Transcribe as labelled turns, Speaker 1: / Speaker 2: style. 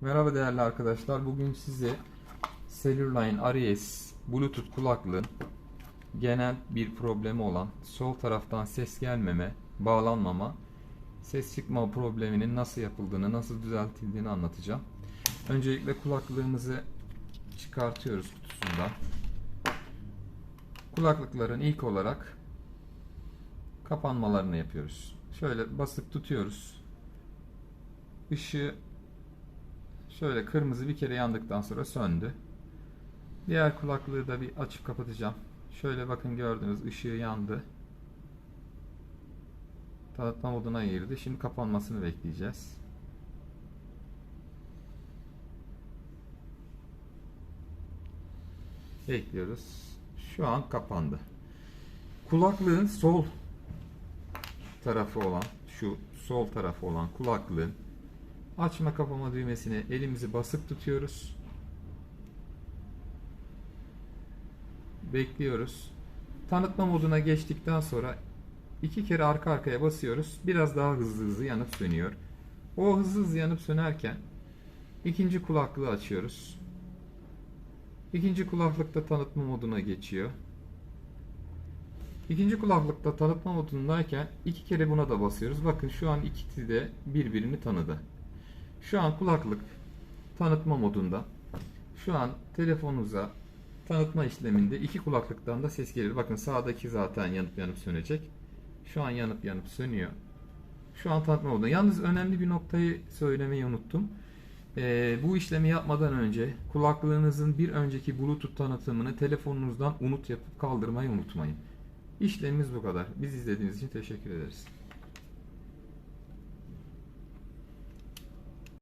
Speaker 1: Merhaba değerli arkadaşlar. Bugün size Celluline Aries Bluetooth kulaklığın genel bir problemi olan sol taraftan ses gelmeme, bağlanmama, ses çıkma probleminin nasıl yapıldığını, nasıl düzeltildiğini anlatacağım. Öncelikle kulaklığımızı çıkartıyoruz kutusundan. Kulaklıkların ilk olarak kapanmalarını yapıyoruz. Şöyle basıp tutuyoruz. Işığı Şöyle kırmızı bir kere yandıktan sonra söndü. Diğer kulaklığı da bir açıp kapatacağım. Şöyle bakın gördünüz ışığı yandı. Tanıtma moduna girdi. Şimdi kapanmasını bekleyeceğiz. Bekliyoruz. Şu an kapandı. Kulaklığın sol tarafı olan şu sol tarafı olan kulaklığın Açma kapama düğmesine elimizi basıp tutuyoruz. Bekliyoruz. Tanıtma moduna geçtikten sonra iki kere arka arkaya basıyoruz. Biraz daha hızlı hızlı yanıp sönüyor. O hızlı hızlı yanıp sönerken ikinci kulaklığı açıyoruz. İkinci kulaklıkta tanıtma moduna geçiyor. İkinci kulaklıkta tanıtma modundayken iki kere buna da basıyoruz. Bakın şu an ikisi de birbirini tanıdı. Şu an kulaklık tanıtma modunda. Şu an telefonunuza tanıtma işleminde iki kulaklıktan da ses gelir. Bakın sağdaki zaten yanıp yanıp sönecek. Şu an yanıp yanıp sönüyor. Şu an tanıtma modunda. Yalnız önemli bir noktayı söylemeyi unuttum. Ee, bu işlemi yapmadan önce kulaklığınızın bir önceki Bluetooth tanıtımını telefonunuzdan unut yapıp kaldırmayı unutmayın. İşlemimiz bu kadar. Biz izlediğiniz için teşekkür ederiz.